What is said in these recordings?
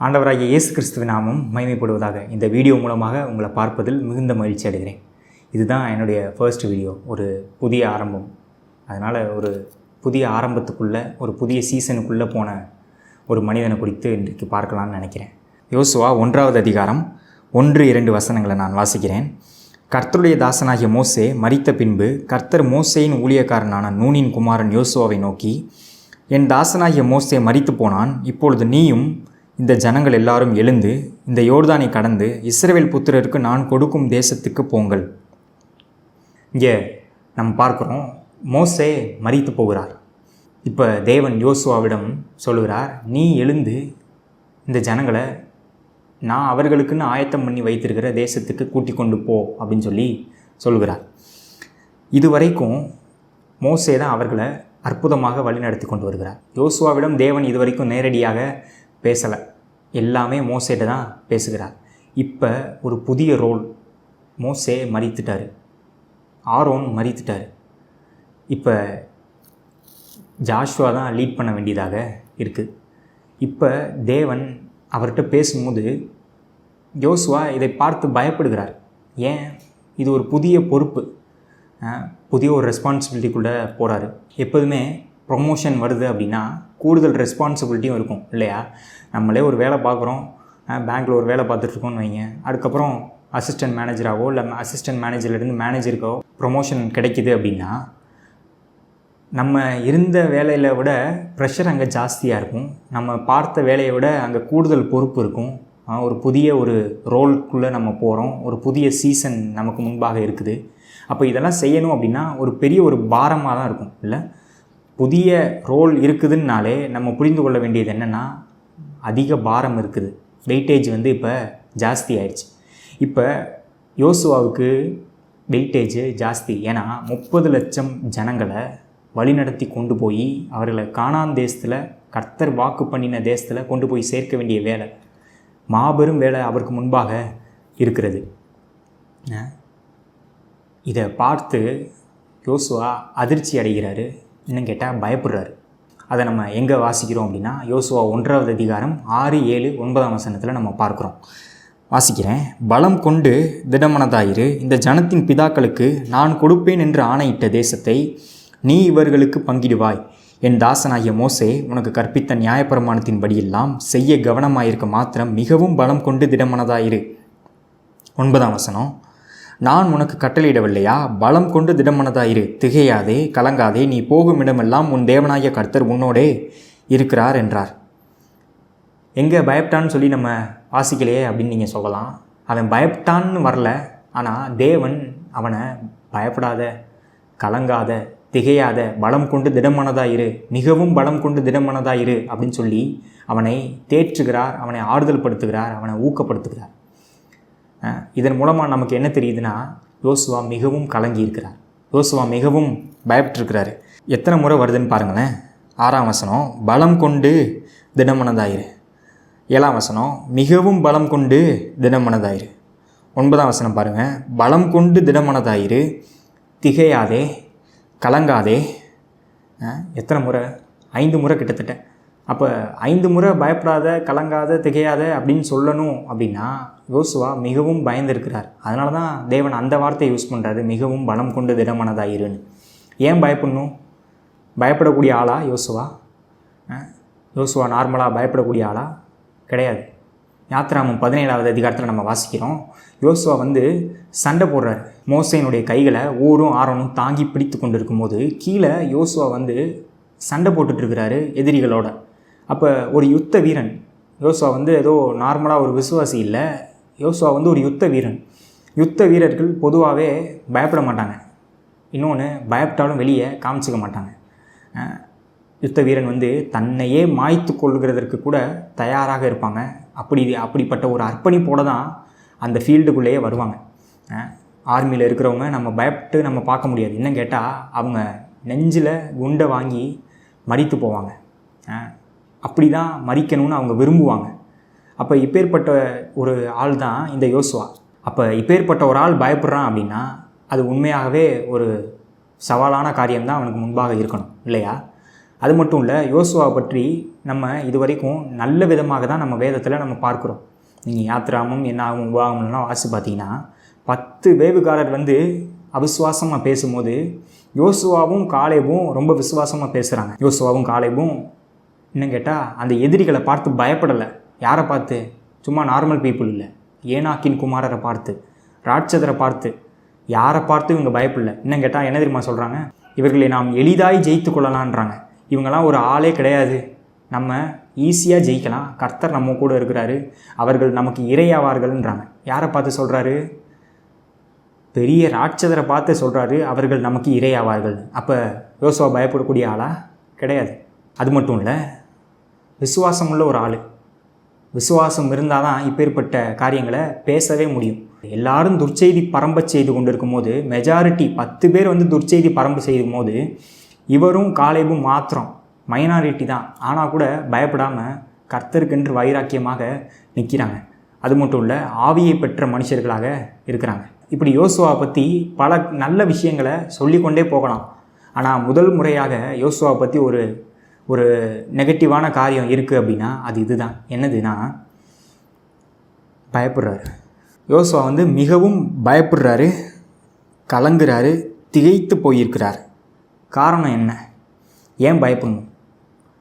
ஆண்டவராகிய இயேசு கிறிஸ்துவ நாமம் மகிமைப்படுவதாக இந்த வீடியோ மூலமாக உங்களை பார்ப்பதில் மிகுந்த மகிழ்ச்சி அடைகிறேன். இதுதான் என்னுடைய ஃபர்ஸ்ட் வீடியோ ஒரு புதிய ஆரம்பம். அதனால் ஒரு புதிய ஆரம்பத்துக்குள்ளே ஒரு புதிய சீசனுக்குள்ளே போன ஒரு மனிதனை குறித்து இன்றைக்கு பார்க்கலான்னு நினைக்கிறேன். யோசுவா ஒன்றாவது அதிகாரம் ஒன்று இரண்டு வசனங்களை நான் வாசிக்கிறேன். கர்த்தருடைய தாசனாகிய மோசே மறித்த பின்பு கர்த்தர் மோசேயின் ஊழியக்காரனான நூனின் குமாரன் யோசுவாவை நோக்கி என் தாசனாகிய மோசே மறித்து போனான் இப்பொழுது நீயும் இந்த ஜனங்கள் எல்லாரும் எழுந்து இந்த யோர்தானை கடந்து இஸ்ரேல் புத்திரருக்கு நான் கொடுக்கும் தேசத்துக்கு போங்கள். இங்கே நம்ம பார்க்குறோம் மோசே மறித்து போகிறார். இப்போ தேவன் யோசுவாவிடம் சொல்லுகிறார் நீ எழுந்து இந்த ஜனங்களை நான் அவர்களுக்குன்னு ஆயத்தம் பண்ணி வைத்திருக்கிற தேசத்துக்கு கூட்டிக் கொண்டு போ அப்படின்னு சொல்லி சொல்லுகிறார். இதுவரைக்கும் மோசே தான் அவர்களை அற்புதமாக வழிநடத்தி கொண்டு வருகிறார். யோசுவாவிடம் தேவன் இதுவரைக்கும் நேரடியாக பேசலை. எல்லாமே மோசேட்ட தான் பேசுகிறார். இப்போ ஒரு புதிய ரோல். மோசே மறித்துட்டார். ஆரோன் மறித்துட்டார். இப்போ ஜாஷ்வா தான் லீட் பண்ண வேண்டியதாக இருக்குது இப்போ தேவன் அவர்கிட்ட பேசும்போது யோசுவா இதை பார்த்து பயப்படுகிறார். ஏன்? இது ஒரு புதிய பொறுப்பு. புதிய ஒரு ரெஸ்பான்சிபிலிட்டிக்குள்ளே போகிறாரு எப்போதுமே ப்ரொமோஷன் வருது அப்படின்னா கூடுதல் ரெஸ்பான்சிபிலிட்டியும் இருக்கும் இல்லையா? நம்மளே ஒரு வேலை பார்க்குறோம் பேங்க்கில் ஒரு வேலை பார்த்துட்ருக்கோன்னு வைங்க. அதுக்கப்புறம் அசிஸ்டன்ட் மேனேஜராகவோ இல்லை அசிஸ்டன்ட் மேனேஜர்லேருந்து மேனேஜருக்கோ ப்ரொமோஷன் கிடைக்குது அப்படின்னா நம்ம இருந்த வேலையில் விட ப்ரெஷர் அங்கே ஜாஸ்தியாக இருக்கும். நம்ம பார்த்த வேலையை விட அங்கே கூடுதல் பொறுப்பு இருக்கும். ஒரு புதிய ஒரு ரோல்குள்ளே நம்ம போகிறோம் ஒரு புதிய சீசன் நமக்கு முன்பாக இருக்குது. அப்போ இதெல்லாம் செய்யணும் அப்படின்னா ஒரு பெரிய ஒரு பாரமாக தான் இருக்கும் இல்லை? புதிய ரோல் இருக்குதுன்னாலே நம்ம புரிந்து கொள்ள வேண்டியது என்னென்னா அதிக பாரம் இருக்குது. வெயிட்டேஜ் வந்து இப்போ ஜாஸ்தி ஆயிடுச்சு. இப்போ யோசுவாவுக்கு வெயிட்டேஜ் ஜாஸ்தி. ஏன்னா முப்பது லட்சம் ஜனங்களை வழிநடத்தி கொண்டு போய் அவர்களை காணான் தேசத்தில் கர்த்தர் வாக்கு பண்ணின தேசத்தில் கொண்டு போய் சேர்க்க வேண்டிய வேலை மாபெரும் வேலை அவருக்கு முன்பாக இருக்கிறது. இதை பார்த்து யோசுவா அதிர்ச்சி அடைகிறாரு. இன்னும் கேட்டால் பயப்படுறாரு. அதை நம்ம எங்கே வாசிக்கிறோம் அப்படின்னா யோசுவா ஒன்றாவது அதிகாரம் ஆறு ஏழு ஒன்பதாம் வசனத்தில் நம்ம பார்க்குறோம். வாசிக்கிறேன் பலம் கொண்டு திடமனதாயிரு இந்த ஜனத்தின் பிதாக்களுக்கு நான் கொடுப்பேன் என்று ஆணையிட்ட தேசத்தை நீ இவர்களுக்கு பங்கிடுவாய். என் தாசனாகிய மோசே உனக்கு கற்பித்த நியாயப்பிரமாணத்தின்படியெல்லாம் செய்ய கவனமாயிருக்க மாத்திரம் மிகவும் பலம் கொண்டு திடமனதாயிரு. ஒன்பதாம் வசனம் நான் உனக்கு கட்டளையிடவில்லையா? பலம் கொண்டு திடமனதாயிரு திகையாதே கலங்காதே நீ போகும் இடமெல்லாம் உன் தேவனாகிய கர்த்தர் உன்னோடே இருக்கிறார் என்றார். எங்கே பயப்பட்டான்னு சொல்லி நம்ம வாசிக்கலையே அப்படின்னு நீங்கள் சொல்லலாம். அவன் பயப்பட்டான்னு வரல. ஆனால் தேவன் அவனை பயப்படாத கலங்காத திகையாத பலம் கொண்டு திடமனதாயிரு மிகவும் பலம் கொண்டு திடமனதாயிரு அப்படின்னு சொல்லி அவனை தேற்றுகிறார் அவனை ஆறுதல் படுத்துகிறார் அவனை ஊக்கப்படுத்துகிறார். இதன் மூலமாக நமக்கு என்ன தெரியுதுன்னா யோசுவா மிகவும் கலங்கி இருக்கிறார் யோசுவா மிகவும் பயப்பட்டிருக்கிறாரு. எத்தனை முறை வருதுன்னு பாருங்களேன். ஆறாம் வசனம் பலம் கொண்டு திடமனதாயிரு ஏழாம் வசனம் மிகவும் பலம் கொண்டு திடமனதாயிரு ஒன்பதாம் வசனம் பாருங்கள் பலம் கொண்டு திடமனதாயிரு திகையாதே கலங்காதே. எத்தனை முறை? ஐந்து முறை கிட்டத்தட்ட. அப்போ ஐந்து முறை பயப்படாத கலங்காத திகையாத அப்படின்னு சொல்லணும் அப்படின்னா யோசுவா மிகவும் பயந்திருக்கிறார். அதனால தான் தேவன் அந்த வார்த்தையை யூஸ் பண்ணுறாரு மிகவும் பலம் கொண்டு திடமனதாயிருன்னு. ஏன் பயப்படணும்? பயப்படக்கூடிய ஆளா யோசுவா? யோசுவா நார்மலாக பயப்படக்கூடிய ஆளா? கிடையாது. யாத்திராமம் பதினேழாவது அதிகாரத்தில் நம்ம வாசிக்கிறோம். யோசுவா வந்து சண்டை போடுறார். மோசையினுடைய கைகளை ஊரும் ஆரணும் தாங்கி பிடித்து கொண்டு இருக்கும்போது கீழே யோசுவா வந்து சண்டை போட்டுட்ருக்கிறாரு எதிரிகளோட. அப்போ ஒரு யுத்த வீரன் யோசுவா வந்து ஏதோ நார்மலாக ஒரு விசுவாசி இல்லை யோசுவா வந்து ஒரு யுத்த வீரன். யுத்த வீரர்கள் பொதுவாகவே பயப்பட மாட்டாங்க. இன்னொன்று பயப்பட்டாலும் வெளியே காமிச்சிக்க மாட்டாங்க. யுத்த வீரன் வந்து தன்னையே மாய்த்து கொள்கிறதற்கு கூட தயாராக இருப்பாங்க. அப்படி அப்படிப்பட்ட ஒரு அர்ப்பணிப்போடு தான் அந்த ஃபீல்டுக்குள்ளேயே வருவாங்க. ஆர்மியில் இருக்கிறவங்க நம்ம பயப்பட்டு நம்ம பார்க்க முடியாது. இன்னும் கேட்டால் அவங்க நெஞ்சில் குண்டை வாங்கி மடித்து போவாங்க. அப்படி தான் மறிக்கணும்னு அவங்க விரும்புவாங்க. அப்போ இப்பேற்பட்ட ஒரு ஆள் தான் இந்த யோசுவா. அப்போ இப்பேற்பட்ட ஒரு ஆள் பயப்படுறான் அப்படின்னா அது உண்மையாகவே ஒரு சவாலான காரியம்தான் அவனுக்கு முன்பாக இருக்கணும் இல்லையா? அது மட்டும் இல்லை யோசுவா பற்றி நம்ம இது வரைக்கும் நல்ல விதமாக தான் நம்ம வேதத்தில் நம்ம பார்க்குறோம். நீங்கள் யாத்ராமம் என்ன ஆகும் உபாகம்லாம் வாசி பார்த்தீங்கன்னா பத்து வேவுகாரர் வந்து அவிசுவாசமாக பேசும்போது யோசுவாவும் காலேபும் ரொம்ப விசுவாசமாக பேசுகிறாங்க யோசுவாவும் காலேபும் இன்னும் கேட்டால் அந்த எதிரிகளை பார்த்து பயப்படலை. யாரை பார்த்து? சும்மா நார்மல் பீப்புள் இல்லை. ஏனாக்கின் குமாரரை பார்த்து? ராட்சதரை பார்த்து. யாரை பார்த்து இவங்க பயப்படல? இன்னும் கேட்டால் என்ன தெரியுமா சொல்கிறாங்க இவர்களை நாம் எளிதாய் ஜெயித்து கொள்ளலான்றாங்க இவங்கெல்லாம் ஒரு ஆளே கிடையாது. நம்ம ஈஸியாக ஜெயிக்கலாம். கர்த்தர் நம்ம கூட இருக்கிறாரு. அவர்கள் நமக்கு இரையாவார்கள்ன்றாங்க. யாரை பார்த்து சொல்கிறாரு பெரிய ராட்சதரை பார்த்து சொல்கிறாரு அவர்கள் நமக்கு இரையாவார்கள். அப்போ யோசுவா பயப்படக்கூடிய ஆளா? கிடையாது. அது மட்டும் இல்லை விசுவாசம் உள்ள ஒரு ஆள். விசுவாசம் இருந்தால் தான் இப்பேற்பட்ட காரியங்களை பேசவே முடியும். எல்லாரும் துர்ச்செய்தி பரம்ப செய்து கொண்டு இருக்கும்போது மெஜாரிட்டி பத்து பேர் வந்து துர்ச்செய்தி பரம்பு செய்யும் போது இவரும் காலேபும் மாத்திரம் மைனாரிட்டி தான். ஆனால் கூட பயப்படாமல் கர்த்தருக்கென்று வைராக்கியமாக நிற்கிறாங்க அது மட்டும் இல்லை ஆவியை பெற்ற மனுஷர்களாக இருக்கிறாங்க. இப்படி யோசுவா பற்றி பல நல்ல விஷயங்களை சொல்லிக்கொண்டே போகலாம். ஆனால் முதல் முறையாக யோசுவா பற்றி ஒரு ஒரு நெகட்டிவான காரியம் இருக்குது அப்படின்னா அது இதுதான். என்னதுன்னா பயப்படுறாரு. யோசுவா வந்து மிகவும் பயப்படுறாரு கலங்குறாரு திகைத்து போயிருக்கிறார். காரணம் என்ன? ஏன் பயப்படணும்?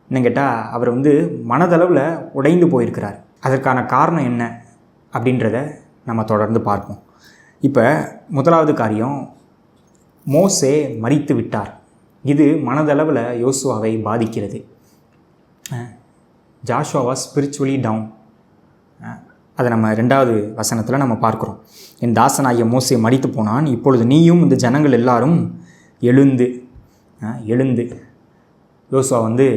என்ன கேட்டால் அவர் வந்து மனதளவில் உடைந்து போயிருக்கிறார். அதற்கான காரணம் என்ன? அப்படின்றத நம்ம தொடர்ந்து பார்ப்போம். இப்போ முதலாவது காரியம் மோசே மறித்து விட்டார். இது மனதளவில் யோசுவாவை பாதிக்கிறது. ஜாஷுவாவா ஸ்பிரிச்சுவலி டவுன் அதை நம்ம ரெண்டாவது வசனத்தில் நம்ம பார்க்குறோம். என் தாசனாகிய மோசை மடித்து போனான் இப்பொழுது நீயும் இந்த ஜனங்கள் எல்லாரும் எழுந்து எழுந்து. யோசுவா வந்து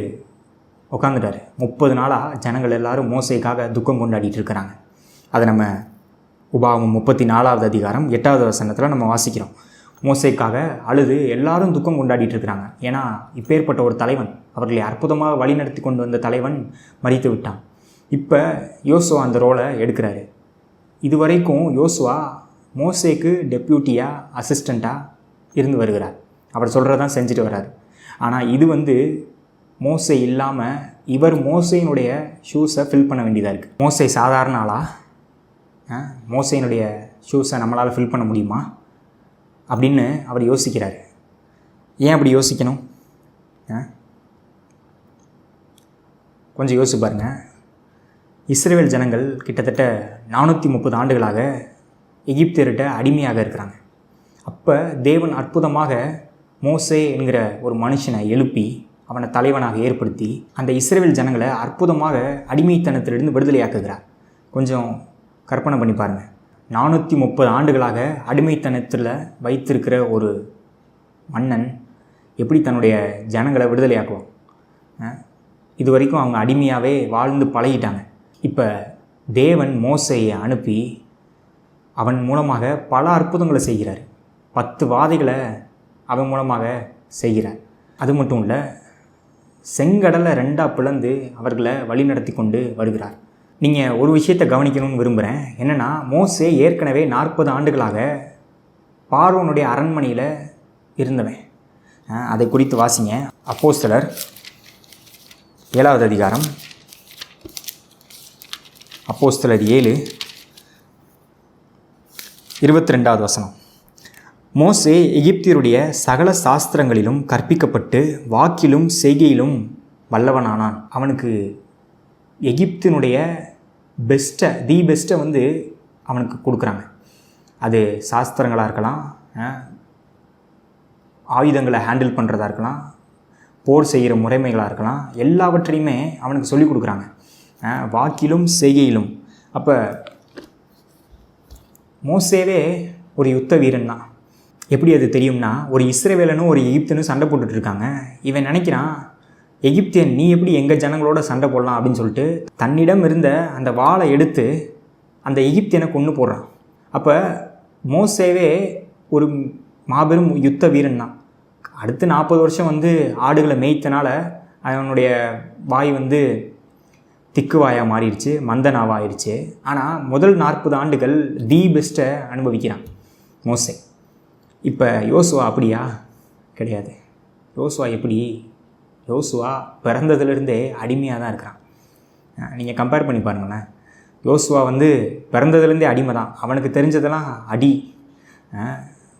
உட்காந்துட்டார் முப்பது நாளாக ஜனங்கள் எல்லாரும் மோசைக்காக துக்கம் கொண்டாடிட்டு இருக்கிறாங்க. அதை நம்ம உபாவம் முப்பத்தி நாலாவது அதிகாரம் எட்டாவது வசனத்தில் நம்ம வாசிக்கிறோம். மோசைக்காக அழுது எல்லாரும் துக்கம் கொண்டாடிட்டு இருக்கிறாங்க. ஏன்னா இப்பேற்பட்ட ஒரு தலைவன் அவர்களை அற்புதமாக வழிநடத்தி கொண்டு வந்த தலைவன் மறித்து விட்டான். இப்போ யோசுவா அந்த ரோலை எடுக்கிறாரு. இதுவரைக்கும் யோசுவா மோசேக்கு டெப்யூட்டியாக அசிஸ்டண்ட்டாக இருந்து வருகிறார். அவர் சொல்கிறதான் செஞ்சுட்டு வர்றாரு. ஆனால் இது வந்து மோசை இல்லாமல் இவர் மோசையினுடைய ஷூஸை ஃபில் பண்ண வேண்டியதாக இருக்குது மோசை சாதாரண ஆளா? ஆ, மோசையினுடைய ஷூஸை நம்மளால் ஃபில் பண்ண முடியுமா? அப்படின்னு அவர் யோசிக்கிறார். ஏன் அப்படி யோசிக்கணும்? ஆ? கொஞ்சம் யோசிச்சு பாருங்கள் இஸ்ரேல் ஜனங்கள் கிட்டத்தட்ட நானூற்றி முப்பது ஆண்டுகளாக எகிப்தியர்கிட்ட அடிமையாக இருக்கிறாங்க. அப்போ தேவன் அற்புதமாக மோசே என்கிற ஒரு மனுஷனை எழுப்பி அவனை தலைவனாக ஏற்படுத்தி அந்த இஸ்ரேல் ஜனங்களை அற்புதமாக அடிமைத்தனத்திலிருந்து விடுதலையாக்குகிறார். கொஞ்சம் கற்பனை பண்ணி பாருங்கள் நானூற்றி முப்பது ஆண்டுகளாக அடிமைத்தனத்தில் வைத்திருக்கிற ஒரு மன்னன் எப்படி தன்னுடைய ஜனங்களை விடுதலையாக்குவான்? இது வரைக்கும் அவங்க அடிமையாகவே வாழ்ந்து பழகிட்டாங்க. இப்போ தேவன் மோசையை அனுப்பி அவன் மூலமாக பல அற்புதங்களை செய்கிறார். பத்து வாதைகளை அவன் மூலமாக செய்கிறார். அது மட்டும் இல்லை செங்கடலை ரெண்டாக பிளந்து அவர்களை வழிநடத்தி கொண்டு வருகிறார். நீங்கள் ஒரு விஷயத்தை கவனிக்கணும்னு விரும்புகிறேன் என்னென்னா மோசே ஏற்கனவே நாற்பது ஆண்டுகளாக பார்வனுடைய அரண்மனையில் இருந்தவன். அதை குறித்து வாசிங்க. அப்போஸ்தலர் ஏழாவது அதிகாரம். அப்போஸ்தலர் ஏழு இருபத்தி ரெண்டாவது வசனம். மோசே எகிப்தியருடைய சகல சாஸ்திரங்களிலும் கற்பிக்கப்பட்டு வாக்கிலும் செய்கையிலும் வல்லவனானான். அவனுக்கு எகிப்தினுடைய பெஸ்ட்டை தி பெஸ்ட்டை வந்து அவனுக்கு கொடுக்குறாங்க. அது சாஸ்திரங்களாக இருக்கலாம் ஆயுதங்களை ஹேண்டில் பண்ணுறதா இருக்கலாம் போர் செய்கிற முறைமைகளாக இருக்கலாம் எல்லாவற்றையுமே அவனுக்கு சொல்லிக் கொடுக்குறாங்க. வாக்கிலும் செய்கையிலும். அப்போ மோசேவே ஒரு யுத்த வீரன் தான் எப்படி அது தெரியும்னா ஒரு இஸ்ரேவேலனும் ஒரு எகிப்தனும் சண்டை போட்டுட்டு இருக்காங்க. இவன் நினைக்கிறான் எகிப்தியன் நீ எப்படி எங்கள் ஜனங்களோட சண்டை போடலாம்? அப்படின்னு சொல்லிட்டு தன்னிடம் இருந்த அந்த வாளை எடுத்து அந்த எகிப்தியனை கொண்டு போடுறான். அப்போ மோசேவே ஒரு மாபெரும் யுத்த வீரன் தான். அடுத்து நாற்பது வருஷம் வந்து ஆடுகளை மேய்த்தனால அவனுடைய வாய் வந்து திக்குவாயாக மாறிடுச்சு மந்தனாவா ஆயிடுச்சு ஆனால் முதல் நாற்பது ஆண்டுகள் தி பெஸ்ட்டை அனுபவிக்கிறான் மோசே. இப்போ யோசுவா அப்படியா? கிடையாது. யோசுவா எப்படி யோசுவா பிறந்ததுலேருந்தே அடிமையாக தான் இருக்கிறான் நீங்கள் கம்பேர் பண்ணி பாருங்களேன். யோசுவா வந்து பிறந்ததுலேருந்தே அடிமை தான் அவனுக்கு தெரிஞ்சதெல்லாம் அடி.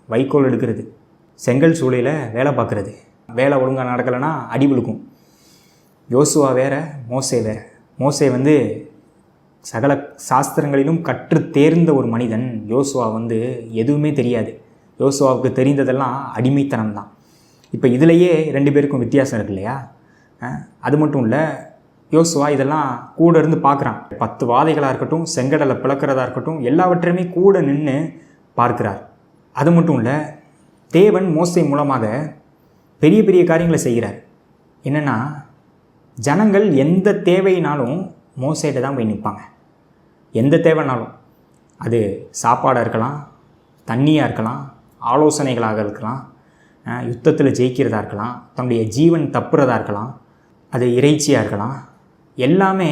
வைக்கோல் எடுக்கிறது. செங்கல் சூளையில் வேலை பார்க்குறது. வேலை ஒழுங்காக நடக்கலைன்னா அடி விழுக்கும். யோசுவா வேற மோசே வேற. மோசே வந்து சகல சாஸ்திரங்களிலும் கற்று தேர்ந்த ஒரு மனிதன். யோசுவா வந்து எதுவுமே தெரியாது. யோசுவாவுக்கு தெரிந்ததெல்லாம் அடிமைத்தனம் தான் இப்போ இதுலேயே ரெண்டு பேருக்கும் வித்தியாசம் இருக்கு இல்லையா அது மட்டும் இல்லை யோசுவா இதெல்லாம் கூட இருந்து பார்க்குறான். பத்து வாதைகளாக இருக்கட்டும் செங்கடலை பிளக்கிறதா இருக்கட்டும் எல்லாவற்றையுமே கூட நின்று பார்க்கிறார். அது மட்டும் இல்லை தேவன் மோசை மூலமாக பெரிய பெரிய காரியங்களை செய்கிறார். என்னென்னா ஜனங்கள் எந்த தேவையினாலும் மோசையிட்ட தான் போய் நிற்பாங்க. எந்த தேவைனாலும். அது சாப்பாடாக இருக்கலாம் தண்ணியாக இருக்கலாம் ஆலோசனைகளாக இருக்கலாம் யுத்தத்தில் ஜெயிக்கிறதா இருக்கலாம் தன்னுடைய ஜீவன் தப்புறதா இருக்கலாம் அது இறைச்சியாக இருக்கலாம் எல்லாமே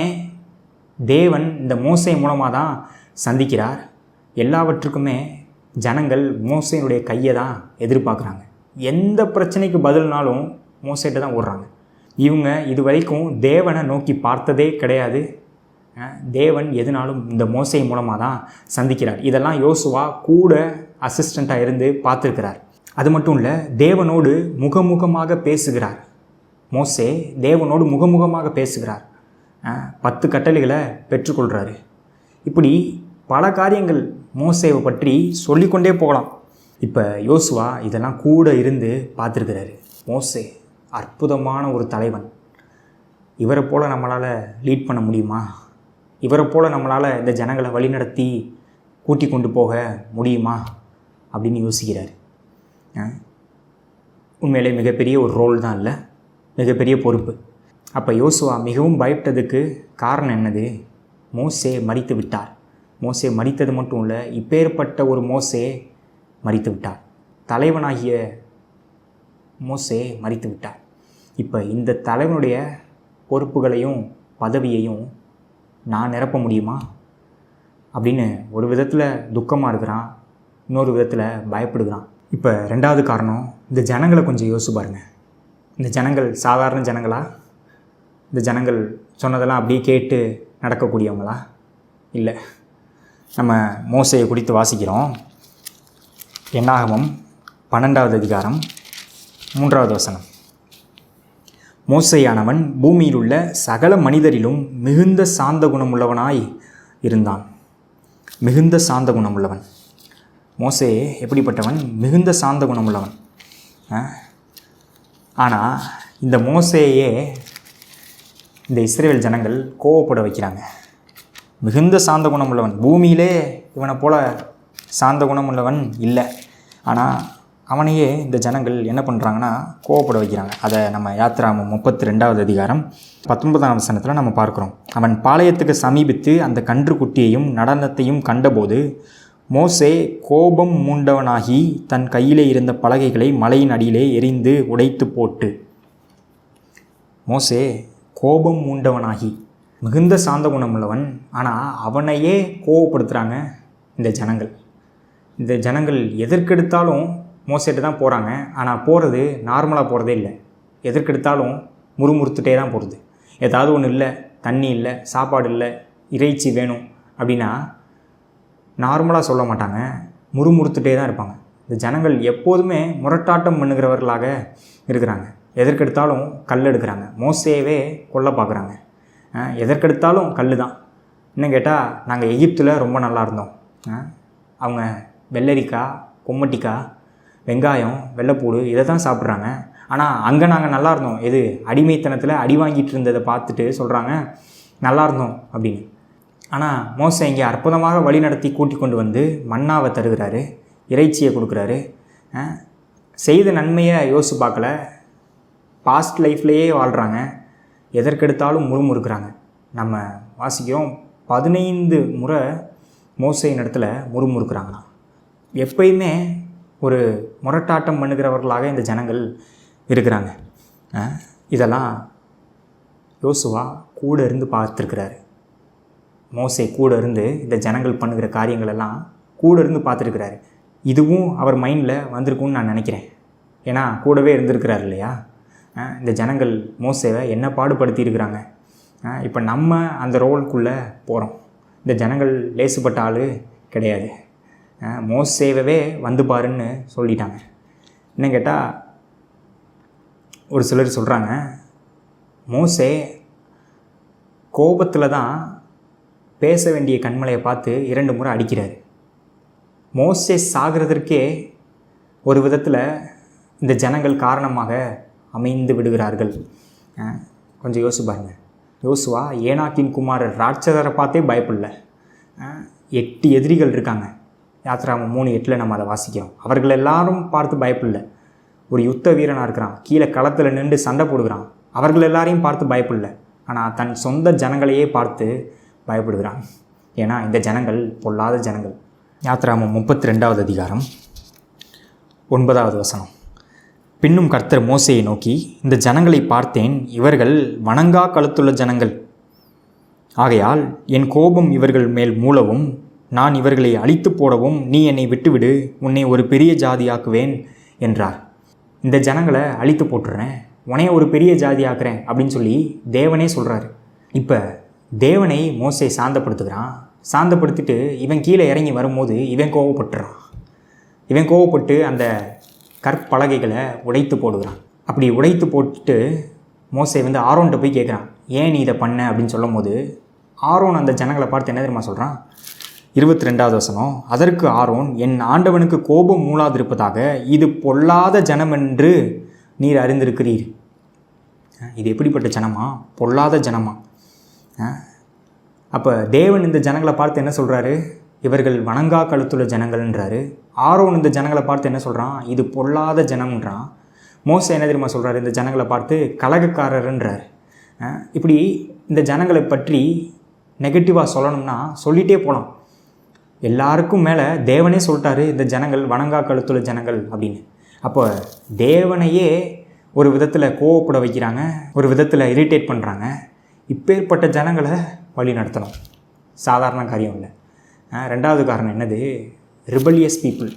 தேவன் இந்த மோசை மூலமாக தான் சந்திக்கிறார். எல்லாவற்றுக்குமே ஜனங்கள் மோசையினுடைய கையை தான் எதிர்பார்க்குறாங்க. எந்த பிரச்சனைக்கு பதில்னாலும் மோசைட்ட தான் ஓடுறாங்க. இவங்க இது வரைக்கும் தேவனை நோக்கி பார்த்ததே கிடையாது. தேவன் எதுனாலும் இந்த மோசை மூலமாக தான் சந்திக்கிறார். இதெல்லாம் யோசுவா கூட அசிஸ்டண்ட்டாக இருந்து பார்த்துருக்கிறார். அது மட்டும் இல்லை தேவனோடு முகமுகமாக பேசுகிறார். மோசே தேவனோடு முகமுகமாக பேசுகிறார். பத்து கட்டளைகளை பெற்றுக்கொள்கிறாரு இப்படி பல காரியங்கள் மோசேவை பற்றி சொல்லிக்கொண்டே போகலாம். இப்போ யோசுவா இதெல்லாம் கூட இருந்து பார்த்துருக்கிறாரு. மோசே அற்புதமான ஒரு தலைவன். இவரை போல் நம்மளால் லீட் பண்ண முடியுமா? இவரை போல் நம்மளால் இந்த ஜனங்களை வழிநடத்தி கூட்டி கொண்டு போக முடியுமா? அப்படின்னு யோசிக்கிறார். உண்மையிலே மிகப்பெரிய ஒரு ரோல் தான் இல்லை. மிகப்பெரிய பொறுப்பு. அப்போ யோசுவா மிகவும் பயப்பட்டதுக்கு காரணம் என்னது? மோசே மறித்து விட்டார். மோசே மறித்தது மட்டும் இல்லை இப்பேற்பட்ட ஒரு மோசே மறித்து விட்டார். தலைவனாகிய மோசே மறித்து விட்டார். இப்போ இந்த தலைவனுடைய பொறுப்புகளையும் பதவியையும் நான் நிரப்ப முடியுமா? அப்படின்னு ஒரு விதத்தில் துக்கமாக இருக்கிறான் இன்னொரு விதத்தில் பயப்படுகிறான். இப்போ ரெண்டாவது காரணம் இந்த ஜனங்களை கொஞ்சம் யோசிச்சு பாருங்கள் இந்த ஜனங்கள் சாதாரண ஜனங்களா? இந்த ஜனங்கள் சொன்னதெல்லாம் அப்படியே கேட்டு நடக்கக்கூடியவங்களா? இல்லை நம்ம மோசையை குறித்து வாசிக்கிறோம். என்னாகமம் பன்னெண்டாவது அதிகாரம் மூன்றாவது வசனம். மோசையானவன் பூமியில் உள்ள சகல மனிதரிலும் மிகுந்த சாந்த குணமுள்ளவனாய் இருந்தான். மிகுந்த சாந்த குணமுள்ளவன் மோசே எப்படிப்பட்டவன்? மிகுந்த சாந்த குணமுள்ளவன். ஆனால் இந்த மோசேயே இந்த இஸ்ரேல் ஜனங்கள் கோவப்பட வைக்கிறாங்க. மிகுந்த சாந்த குணமுள்ளவன். பூமியிலே இவனை போல சாந்த குணமுள்ளவன் இல்லை. ஆனால் அவனையே இந்த ஜனங்கள் என்ன பண்ணுறாங்கன்னா கோவப்பட வைக்கிறாங்க. அதை நம்ம யாத்ராமம் முப்பத்தி ரெண்டாவது அதிகாரம் பத்தொன்பதாம் வசனத்தில் நம்ம பார்க்குறோம். அவன் பாளையத்துக்கு சமீபித்து அந்த கன்றுக்குட்டியையும் நடனத்தையும் கண்டபோது மோசே கோபம் மூண்டவனாகி தன் கையிலே இருந்த பலகைகளை மலையின் அடியிலே எரிந்து உடைத்து போட்டு. மோசே கோபம் மூண்டவனாகி மிகுந்த சாந்த குணமுள்ளவன். ஆனால் அவனையே கோவப்படுத்துகிறாங்க இந்த ஜனங்கள். இந்த ஜனங்கள் எதற்கெடுத்தாலும் மோசேட்டு தான் போகிறாங்க ஆனால் போகிறது நார்மலாக போகிறதே இல்லை. எதற்கெடுத்தாலும் முறுமுறுத்துட்டே தான் போகிறது ஏதாவது ஒன்று இல்லை தண்ணி இல்லை சாப்பாடு இல்லை இறைச்சி வேணும் அப்படின்னா நார்மலாக சொல்ல மாட்டாங்க. முறுமுறுத்துட்டே தான் இருப்பாங்க. இந்த ஜனங்கள் எப்போதுமே முரட்டாட்டம் பண்ணுகிறவர்களாக இருக்கிறாங்க. எதற்கெடுத்தாலும் கல் எடுக்கிறாங்க. மோசேவே கொல்ல பார்க்குறாங்க. எதற்கெடுத்தாலும் கல் தான். இன்னும் கேட்டால் நாங்கள் எகிப்தில் ரொம்ப நல்லா இருந்தோம். அவங்க வெள்ளரிக்காய் கொம்மட்டிக்காய் வெங்காயம் வெள்ளைப்பூடு இதை தான் சாப்பிட்றாங்க. ஆனால் அங்கே நாங்கள் நல்லா இருந்தோம். எது அடிமைத்தனத்தில் அடி வாங்கிட்டு இருந்ததை பார்த்துட்டு சொல்கிறாங்க நல்லா இருந்தோம் அப்படின்னு. ஆனால் மோசை இங்கே அற்புதமாக வழி நடத்தி கூட்டி கொண்டு வந்து மன்னாவை தருகிறாரு இறைச்சியை கொடுக்குறாரு. செய்த நன்மையை யோசிச்சு பார்க்கல. பாஸ்ட் லைஃப்லேயே வாழ்கிறாங்க எதற்கெடுத்தாலும் முறுமுறுக்கிறாங்க. நம்ம வாசிக்கிறோம் பதினைந்து முறை மோசையின் இடத்துல முறுமுறுக்கிறாங்களாம். எப்பயுமே ஒரு முரட்டாட்டம் பண்ணுகிறவர்களாக இந்த ஜனங்கள் இருக்கிறாங்க. இதெல்லாம் யோசுவா கூட இருந்து பார்த்துருக்கிறாரு. மோசே கூட இருந்து இந்த ஜனங்கள் பண்ணுகிற காரியங்கள் எல்லாம் கூட இருந்து பார்த்துருக்கிறாரு. இதுவும் அவர் மைண்டில் வந்திருக்கும்னு நான் நினைக்கிறேன். ஏன்னா கூடவே இருந்திருக்கிறார் இல்லையா? இந்த ஜனங்கள் மோசேவை என்ன பாடுபடுத்தியிருக்கிறாங்க? இப்போ நம்ம அந்த ரோலுக்குள்ளே போகிறோம் இந்த ஜனங்கள் லேசுப்பட்ட ஆள் கிடையாது. அஹ் மோசேவவே வந்து பாருன்னு சொல்லிட்டாங்க. என்ன கேட்டால் ஒரு சிலர் சொல்கிறாங்க மோசே கோபத்தில் தான் பேச வேண்டிய கண்மலையை பார்த்து இரண்டு முறை அடிக்கிறார். மோசே சாகிறதற்கே ஒரு விதத்தில் இந்த ஜனங்கள் காரணமாக அமைந்து விடுகிறார்கள். கொஞ்சம் யோசி பாருங்க. யோசுவா ஏனாக்கின் குமாரர் ராட்சதரை பார்த்தே பயப்படல. எட்டு எதிரிகள் இருக்காங்க. யாத்ராம மூணு எட்டில் நம்ம அதை வாசிக்கிறோம். அவர்கள் எல்லாரும் பார்த்து பயப்படல. ஒரு யுத்த வீரனாக இருக்கிறான். கீழே களத்தில் நின்று சண்டை போடுகிறான். அவர்கள் எல்லாரையும் பார்த்து பயப்படல. ஆனால் தன் சொந்த ஜனங்களையே பார்த்து பயப்படுகிறான். ஏன்னா இந்த ஜனங்கள் பொல்லாத ஜனங்கள். யாத்ராமம் முப்பத்தி ரெண்டாவது அதிகாரம் ஒன்பதாவது வசனம். பின்னும் கர்த்தர் மோசையை நோக்கி இந்த ஜனங்களை பார்த்தேன் இவர்கள் வணங்கா கழுத்துள்ள ஜனங்கள். ஆகையால் என் கோபம் இவர்கள் மேல் மூலவும் நான் இவர்களை அழித்து போடவும் நீ என்னை விட்டுவிடு உன்னை ஒரு பெரிய ஜாதியாக்குவேன் என்றார். இந்த ஜனங்களை அழித்து போட்டுறேன் உனைய ஒரு பெரிய ஜாதி ஆக்குறேன் அப்படின்னு சொல்லி தேவனே சொல்கிறாரு இப்போ தேவனை மோசை சாந்தப்படுத்துகிறான். சாந்தப்படுத்திட்டு இவன் கீழே இறங்கி வரும்போது இவன் கோவப்பட்டுறான். இவன் கோவப்பட்டு அந்த கற்பலகைகளை உடைத்து போடுகிறான். அப்படி உடைத்து போட்டுட்டு மோசை வந்து ஆரோன்ட்ட போய் கேட்குறான் ஏன் நீ இதை பண்ண? அப்படின்னு சொல்லும் போது ஆரோன் அந்த ஜனங்களை பார்த்து என்ன தெரியுமா சொல்கிறான் இருபத்தி ரெண்டாவது வசனம் அதற்கு ஆரோன் என் ஆண்டவனுக்கு கோபம் மூளாதிருப்பதாக இது பொல்லாத ஜனம் என்று நீர் அறிந்திருக்கிறீர். இது எப்படிப்பட்ட ஜனமா? பொல்லாத ஜனமா? அப்போ தேவன் இந்த ஜனங்களை பார்த்து என்ன சொல்கிறாரு இவர்கள் வணங்கா கழுத்துள்ள ஜனங்கள்ன்றாரு. ஆரோன் இந்த ஜனங்களை பார்த்து என்ன சொல்கிறான் இது பொல்லாத ஜனம்ன்றான். மோச என்ன தெரியுமா சொல்கிறாரு இந்த ஜனங்களை பார்த்து கலகக்காரர்ன்றார். இப்படி இந்த ஜனங்களை பற்றி நெகட்டிவாக சொல்லணும்னா சொல்லிகிட்டே போகலாம் எல்லாருக்கும் மேலே தேவனே சொல்லிட்டாரு இந்த ஜனங்கள் வணங்கா கழுத்துள்ள ஜனங்கள் அப்படின்னு. அப்போ தேவனையே ஒரு விதத்தில் கோவப்பட வைக்கிறாங்க ஒரு விதத்தில் இரிட்டேட் பண்ணுறாங்க இப்பேற்பட்ட ஜனங்களை வழி நடத்தணும். சாதாரண காரியம் இல்லை. ரெண்டாவது காரணம் என்னது? Rebellious people.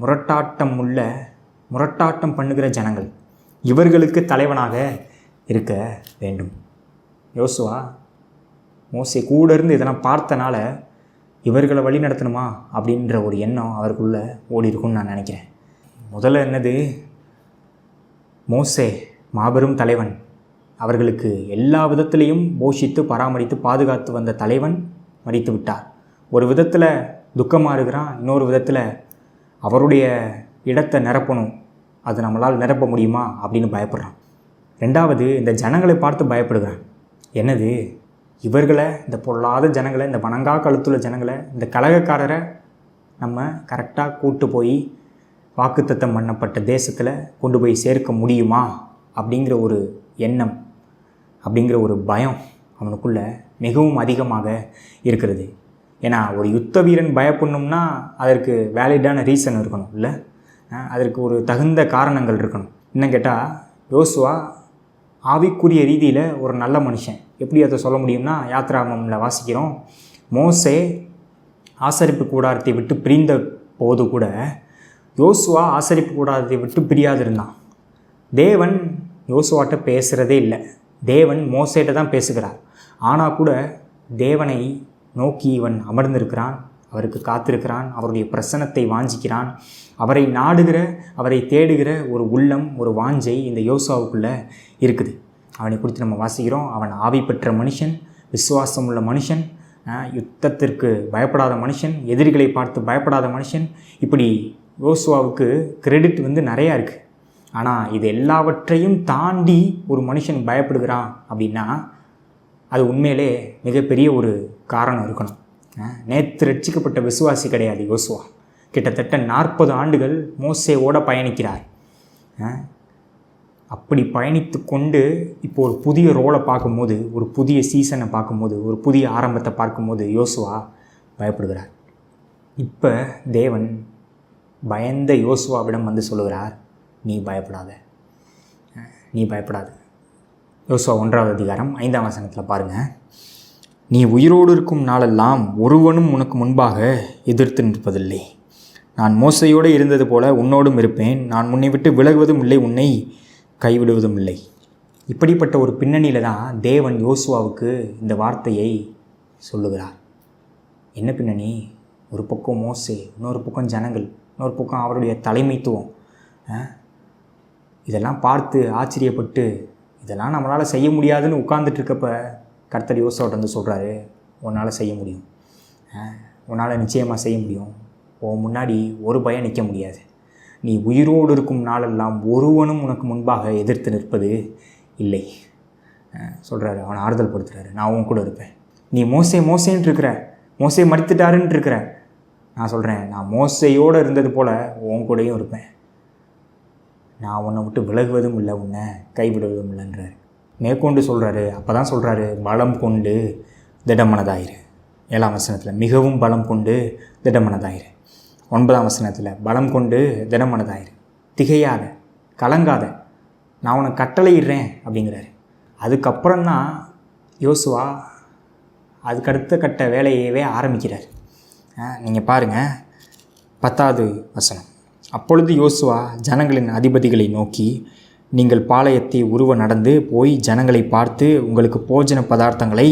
முரட்டாட்டம் உள்ள முரட்டாட்டம் பண்ணுகிற ஜனங்கள். இவர்களுக்கு தலைவனாக இருக்க வேண்டும். யோசுவா மோசே கூட இருந்து இதெல்லாம் பார்த்தனால இவர்களை வழி நடத்தணுமா அப்படின்ற ஒரு எண்ணம் அவருக்குள்ளே ஓடி இருக்கும்னு நான் நினைக்கிறேன். முதல்ல என்னது? மோசே மாபெரும் தலைவன். அவர்களுக்கு எல்லா விதத்திலையும் போஷித்து பராமரித்து பாதுகாத்து வந்த தலைவன் மறித்து விட்டார். ஒரு விதத்தில் துக்கமாக இருக்கிறான் இன்னொரு விதத்தில் அவருடைய இடத்தை நிரப்பணும். அது நம்மளால் நிரப்ப முடியுமா அப்படின்னு பயப்படுறான். ரெண்டாவது இந்த ஜனங்களை பார்த்து பயப்படுகிறான். என்னது? இவர்களை இந்த பொல்லாத ஜனங்களை இந்த வணங்கா கழுத்துள்ள ஜனங்களை இந்த கலகக்காரரை நம்ம கரெக்டாக கூட்டு போய் வாக்குத்தத்தம் பண்ணப்பட்ட தேசத்தில் கொண்டு போய் சேர்க்க முடியுமா? அப்படிங்கிற ஒரு எண்ணம் அப்படிங்கிற ஒரு பயம் அவனுக்குள்ள மிகவும் அதிகமாக இருக்கிறது. ஏன்னா ஒரு யுத்த வீரன் பயப்படணும்னா அதற்கு வேலிடான ரீசன் இருக்கணும் இல்லை? அதற்கு ஒரு தகுந்த காரணங்கள் இருக்கணும். இன்னும் கேட்டால் யோசுவா ஆவிக்குரிய ரீதியில் ஒரு நல்ல மனுஷன். எப்படி அதை சொல்ல முடியும்னா யாத்ராமமில் வாசிக்கிறோம் மோசே ஆசரிப்பு கூடாரத்தை விட்டு பிரிந்த போது கூட யோசுவா ஆசரிப்பு கூடாரத்தை விட்டு பிரியாது இருந்தான் தேவன் யோசுவாட்ட பேசுகிறதே இல்லை. தேவன் மோசேட்ட தான் பேசுகிறார். ஆனால் கூட தேவனை நோக்கி இவன் அமர்ந்திருக்கிறான் அவருக்கு காத்திருக்கிறான் அவருடைய பிரசன்னத்தை வாஞ்சிக்கிறான். அவரை நாடுகிற அவரை தேடுகிற ஒரு உள்ளம் ஒரு வாஞ்சை இந்த யோசுவாவுக்குள்ளே இருக்குது. அவனை குறித்து நம்ம வாசிக்கிறோம். அவன் ஆவி பெற்ற மனுஷன் விசுவாசம் உள்ள மனுஷன் யுத்தத்திற்கு பயப்படாத மனுஷன் எதிரிகளை பார்த்து பயப்படாத மனுஷன். இப்படி யோசுவாவுக்கு கிரெடிட் வந்து நிறையா இருக்குது ஆனால் இது எல்லாவற்றையும் தாண்டி ஒரு மனுஷன் பயப்படுகிறான் அப்படின்னா அது உண்மையிலே மிகப்பெரிய ஒரு காரணம் இருக்கணும். நேற்று ரட்சிக்கப்பட்ட விசுவாசி கிடையாது யோசுவா. கிட்டத்தட்ட நாற்பது ஆண்டுகள் மோசேவோட பயணிக்கிறார். அப்படி பயணித்து கொண்டு இப்போ ஒரு புதிய ரோலை பார்க்கும்போது ஒரு புதிய சீசனை பார்க்கும்போது ஒரு புதிய ஆரம்பத்தை பார்க்கும்போது யோசுவா பயப்படுகிறார். இப்போ தேவன் பயந்த யோசுவாவிடம் வந்து சொல்லுகிறார் நீ பயப்படாத. நீ பயப்படாத. யோசுவா ஒன்றாவது அதிகாரம் ஐந்தாம் வசனத்தில் பாருங்கள் நீ உயிரோடு இருக்கும் நாளெல்லாம் ஒருவனும் உனக்கு முன்பாக எதிர்த்து நிற்பதில்லை. நான் மோசையோடு இருந்தது போல உன்னோடும் இருப்பேன். நான் உன்னை விட்டு விலகுவதும் இல்லை உன்னை கைவிடுவதும் இல்லை. இப்படிப்பட்ட ஒரு பின்னணியில் தான் தேவன் யோசுவாவுக்கு இந்த வார்த்தையை சொல்லுகிறார். என்ன பின்னணி? ஒரு பக்கம் மோசே இன்னொரு பக்கம் ஜனங்கள் இன்னொரு பக்கம் அவருடைய தலைமைத்துவம். ஆ? இதெல்லாம் பார்த்து ஆச்சரியப்பட்டு இதெல்லாம் நம்மளால் செய்ய முடியாதுன்னு உட்காந்துட்ருக்கப்ப கர்த்தர் யோசோட்ட வந்து சொல்கிறாரு உன்னால் செய்ய முடியும். உன்னால் நிச்சயமாக செய்ய முடியும். உன் முன்னாடி ஒரு பயம் நிற்க முடியாது. நீ உயிரோடு இருக்கும் நாளெல்லாம் ஒருவனும் உனக்கு முன்பாக எதிர்த்து நிற்பது இல்லை. சொல்கிறாரு அவனை ஆறுதல் படுத்துகிறாரு நான் உன் கூட இருப்பேன். நீ மோசே மோசேன்ட்டு இருக்கிற மோசே மறுத்துட்டாருன்ட்டு இருக்கிற நான் சொல்கிறேன் நான் மோசையோடு இருந்தது போல் உன் கூடயும் இருப்பேன். நான் உன்னை விட்டு விலகுவதும் இல்லை உன்னை கைவிடுவதும் இல்லைன்றார். மேற்கொண்டு சொல்கிறாரு அப்போ தான் சொல்கிறாரு பலம் கொண்டு திடமனதாயிரு. ஏழாம் வசனத்தில் மிகவும் பலம் கொண்டு திடமனதாயிரு. ஒன்பதாம் வசனத்தில் பலம் கொண்டு திடமனதாயிரு. திகையாத கலங்காத நான் உனக்கு கட்டளையிடுறேன் அப்படிங்கிறாரு. அதுக்கப்புறம் தான் யோசுவா அதுக்கடுத்த கட்ட வேலையவே ஆரம்பிக்கிறார். நீங்கள் பாருங்கள் பத்தாவது வசனம். அப்பொழுது யோசுவா ஜனங்களின் அதிபதிகளை நோக்கி நீங்கள் பாளையத்தை உருவ நடந்து போய் ஜனங்களை பார்த்து உங்களுக்கு போஜன பதார்த்தங்களை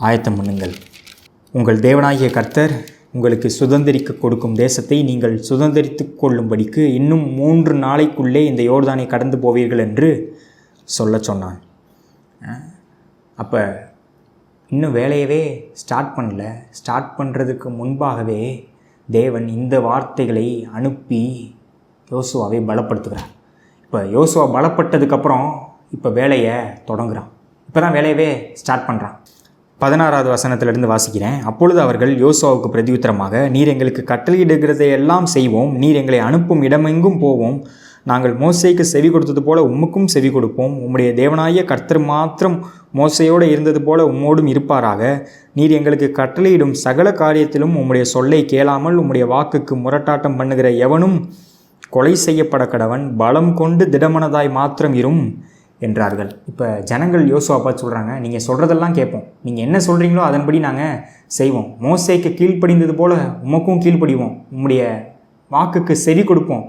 ஆயத்தம் பண்ணுங்கள். உங்கள் தேவனாகிய கர்த்தர் உங்களுக்கு சுதந்திரிக்க கொடுக்கும் தேசத்தை நீங்கள் சுதந்திரித்து கொள்ளும்படிக்கு இன்னும் மூன்று நாளைக்குள்ளே இந்த யோர்தானை கடந்து போவீர்கள் என்று சொல்ல சொன்னான். அப்போ இன்னும் வேலையவே ஸ்டார்ட் பண்ணல. ஸ்டார்ட் பண்ணுறதுக்கு முன்பாகவே தேவன் இந்த வார்த்தைகளை அனுப்பி யோசுவாவை பலப்படுத்துகிறார். இப்போ யோசுவா பலப்பட்டதுக்கப்புறம் இப்போ வேலையை தொடங்குகிறான் இப்போ தான் வேலையவே ஸ்டார்ட் பண்ணுறான் பதினாறாவது வசனத்திலிருந்து வாசிக்கிறேன். அப்பொழுது அவர்கள் யோசுவாவுக்கு பிரதியுத்தரமாக நீர் எங்களுக்கு கட்டளையிடுகிறதை எல்லாம் செய்வோம். நீர் எங்களை அனுப்பும் இடமெங்கும் போவோம். நாங்கள் மோசைக்கு செவி கொடுத்தது போல உமக்கும் செவி கொடுப்போம். உம்முடைய தேவனாய கர்த்தர் மாத்திரம் மோசையோடு இருந்தது போல உம்மோடும் இருப்பாராக. நீர் எங்களுக்கு கட்டளையிடும் சகல காரியத்திலும் உம்முடைய சொல்லை கேளாமல் உம்முடைய வாக்குக்கு முரட்டாட்டம் பண்ணுகிற எவனும் கொலை செய்யப்பட கடவன் பலம் கொண்டு திடமனதாய் மாத்திரம் இரும் என்றார்கள். இப்போ ஜனங்கள் யோசுவா பார்த்து சொல்கிறாங்க நீங்கள் சொல்கிறதெல்லாம் கேட்போம். நீங்கள் என்ன சொல்கிறீங்களோ அதன்படி நாங்கள் செய்வோம். மோசைக்கு கீழ்ப்படிந்தது போல் உமக்கும் கீழ்ப்படிவோம். உம்முடைய வாக்குக்கு செவி கொடுப்போம்.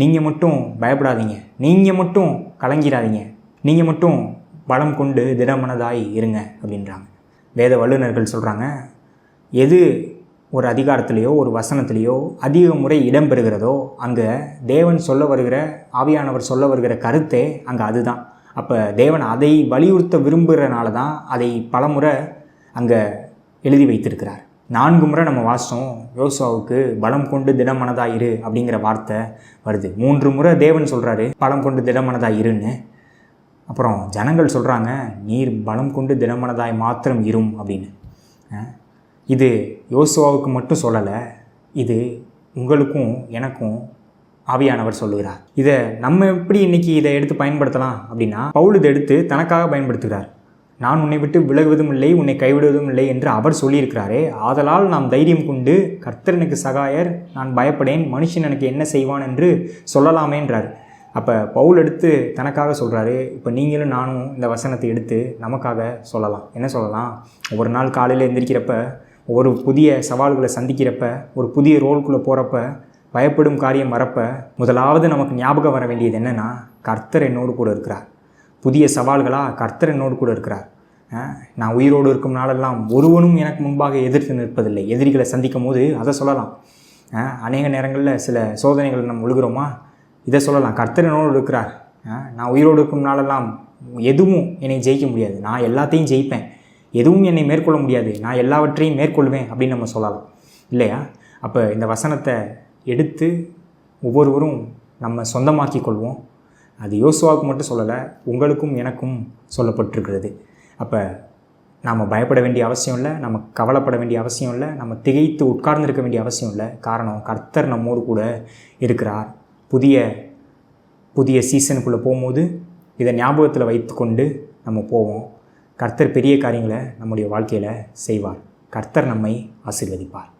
நீங்கள் மட்டும் பயப்படாதீங்க. நீங்கள் மட்டும் கலங்கிடாதீங்க. நீங்கள் மட்டும் பலம் கொண்டு திடமனதாய் இருங்க அப்படின்றாங்க. வேத வல்லுநர்கள் சொல்கிறாங்க எது ஒரு அதிகாரத்திலேயோ ஒரு வசனத்திலேயோ அதிக முறை இடம்பெறுகிறதோ அங்கே தேவன் சொல்ல வருகிற ஆவியானவர் சொல்ல வருகிற கருத்தே அங்கே அதுதான். அப்போ தேவன் அதை வலியுறுத்த விரும்புகிறனால தான் அதை பலமுறை அங்கே எழுதி வைத்திருக்கிறார். நான்கு முறை நம்ம வாசித்தோம் யோசுவாவுக்கு பலம் கொண்டு திடமனதாயிரு அப்படிங்கிற வார்த்தை வருது. மூன்று முறை தேவன் சொல்கிறாரு பலம் கொண்டு திடமனதாயிருன்னு அப்புறம் ஜனங்கள் சொல்கிறாங்க நீர் பலம் கொண்டு திடமனதாய் மாத்திரம் இரும் அப்படின்னு. இது யோசுவாவுக்கு மட்டும் சொல்லலை இது உங்களுக்கும் எனக்கும் ஆவியானவர் சொல்லுகிறார். இதை நம்ம எப்படி இன்னைக்கு இதை எடுத்து பயன்படுத்தலாம் அப்படின்னா பவுல் இதை எடுத்து தனக்காக பயன்படுத்துகிறார். நான் உன்னை விட்டு விலகுவதும் இல்லை உன்னை கைவிடுவதும் இல்லை என்று அவர் சொல்லியிருக்கிறாரே. ஆதலால் நாம் தைரியம் கொண்டு கர்த்தர் எனக்கு சகாயர் நான் பயப்படேன் மனுஷன் எனக்கு என்ன செய்வான் என்று சொல்லலாமேன்றார் அப்போ பவுல் எடுத்து தனக்காக சொல்கிறாரு இப்போ நீங்களும் நானும் இந்த வசனத்தை எடுத்து நமக்காக சொல்லலாம். என்ன சொல்லலாம்? ஒவ்வொரு நாள் காலையில் எந்திரிக்கிறப்ப ஒரு புதிய சவால்களை சந்திக்கிறப்ப ஒரு புதிய ரோல்குள்ளே போகிறப்ப பயப்படும் காரியம் வரப்ப முதலாவது நமக்கு ஞாபகம் வர வேண்டியது என்னென்னா கர்த்தர் என்னோடு கூட இருக்கிறார். புதிய சவால்களாக கர்த்தர் என்னோடு கூட இருக்கிறார். நான் உயிரோடு இருக்கும் நாளெல்லாம் ஒருவனும் எனக்கு முன்பாக எதிர்த்து நிற்பதில்லை. எதிரிகளை சந்திக்கும் போது அதை சொல்லலாம். அநேக நேரங்களில் சில சோதனைகள் நம்ம ஒழுகிறோமா இதை சொல்லலாம். கர்த்தர் என்னோடு இருக்கிறார் நான் உயிரோடு இருக்கும் நாளெல்லாம் எதுவும் என்னை ஜெயிக்க முடியாது. நான் எல்லாத்தையும் ஜெயிப்பேன். எதுவும் என்னை மேற்கொள்ள முடியாது. நான் எல்லாவற்றையும் மேற்கொள்வேன் அப்படின்னு நம்ம சொல்லலாம். இல்லையா? அப்போ இந்த வசனத்தை எடுத்து ஒவ்வொருவரும் நம்ம சொந்தமாக்கி கொள்வோம். அது யோசுவாவுக்கு மட்டும் சொல்லலை உங்களுக்கும் எனக்கும் சொல்லப்பட்டிருக்கிறது. அப்போ நாம் பயப்பட வேண்டிய அவசியம் இல்லை நம்ம கவலைப்பட வேண்டிய அவசியம் இல்லை நம்ம திகைத்து உட்கார்ந்துருக்க வேண்டிய அவசியம் இல்லை. காரணம் கர்த்தர் நம்மோடு கூட இருக்கிறார். புதிய புதிய சீசனுக்குள்ளே போகும்போது இதை ஞாபகத்தில் வைத்துக்கொண்டு நம்ம போவோம். கர்த்தர் பெரிய காரியங்களை நம்முடைய வாழ்க்கையில் செய்வார். கர்த்தர் நம்மை ஆசீர்வதிப்பார்.